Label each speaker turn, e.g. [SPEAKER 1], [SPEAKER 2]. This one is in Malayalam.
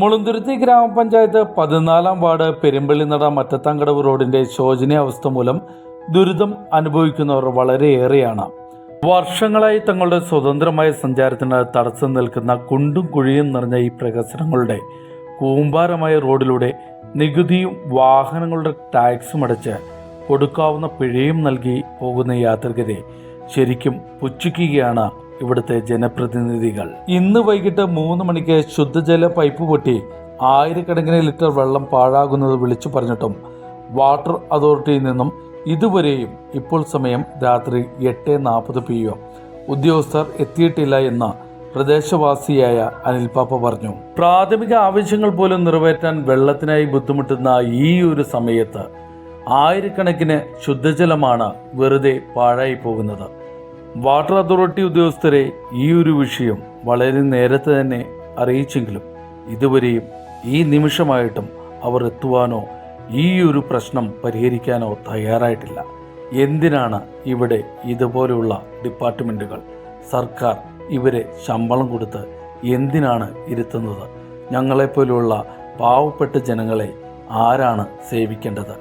[SPEAKER 1] മുളുന്തുരുത്തി ഗ്രാമപഞ്ചായത്ത് പതിനാലാം വാർഡ് പെരുമ്പള്ളിനട മറ്റത്താങ്കടവ് റോഡിന്റെ ശോചനീയാവസ്ഥ മൂലം ദുരിതം അനുഭവിക്കുന്നവർ വളരെയേറെയാണ്. വർഷങ്ങളായി തങ്ങളുടെ സ്വതന്ത്രമായ സഞ്ചാരത്തിന് തടസ്സം നിൽക്കുന്ന കുണ്ടും കുഴിയും നിറഞ്ഞ ഈ പ്രകസനങ്ങളുടെ കൂമ്പാരമായ റോഡിലൂടെ നികുതിയും വാഹനങ്ങളുടെ ടാക്സും അടച്ച് കൊടുക്കാവുന്ന പിഴയും നൽകി പോകുന്ന യാത്രികരെ ശരിക്കും പുച്ഛിക്കുകയാണ് ഇവിടുത്തെ ജനപ്രതിനിധികൾ. ഇന്ന് വൈകിട്ട് മൂന്ന് മണിക്ക് ശുദ്ധജല പൈപ്പ് പൊട്ടി ആയിരക്കണക്കിന് ലിറ്റർ വെള്ളം പാഴാകുന്നത് വിളിച്ചു പറഞ്ഞിട്ടും വാട്ടർ അതോറിറ്റിയിൽ നിന്നും ഇതുവരെയും ഇപ്പോൾ സമയം രാത്രി എട്ട് നാൽപ്പത് പി എം. ഉദ്യോഗസ്ഥർ എത്തിയിട്ടില്ല എന്ന് പ്രദേശവാസിയായ അനിൽ പാപ്പ പറഞ്ഞു. പ്രാഥമിക ആവശ്യങ്ങൾ പോലും നിറവേറ്റാൻ വെള്ളത്തിനായി ബുദ്ധിമുട്ടുന്ന ഈ ഒരു സമയത്ത് ആയിരക്കണക്കിന് ശുദ്ധജലമാണ് വെറുതെ പാഴായി പോകുന്നത്. വാട്ടർ അതോറിറ്റി ഉദ്യോഗസ്ഥരെ ഈ ഒരു വിഷയം വളരെ നേരത്തെ തന്നെ അറിയിച്ചെങ്കിലും ഇതുവരെയും ഈ നിമിഷമായിട്ടും അവർ എത്തുവാനോ ഈ ഒരു പ്രശ്നം പരിഹരിക്കാനോ തയ്യാറായിട്ടില്ല. എന്തിനാണ് ഇവിടെ ഇതുപോലെയുള്ള ഡിപ്പാർട്ട്മെന്റുകൾ സർക്കാർ ഇവരെ ശമ്പളം കൊടുത്ത് എന്തിനാണ് ഇരുത്തുന്നത്? ഞങ്ങളെപ്പോലുള്ള പാവപ്പെട്ട ജനങ്ങളെ ആരാണ് സേവിക്കേണ്ടത്?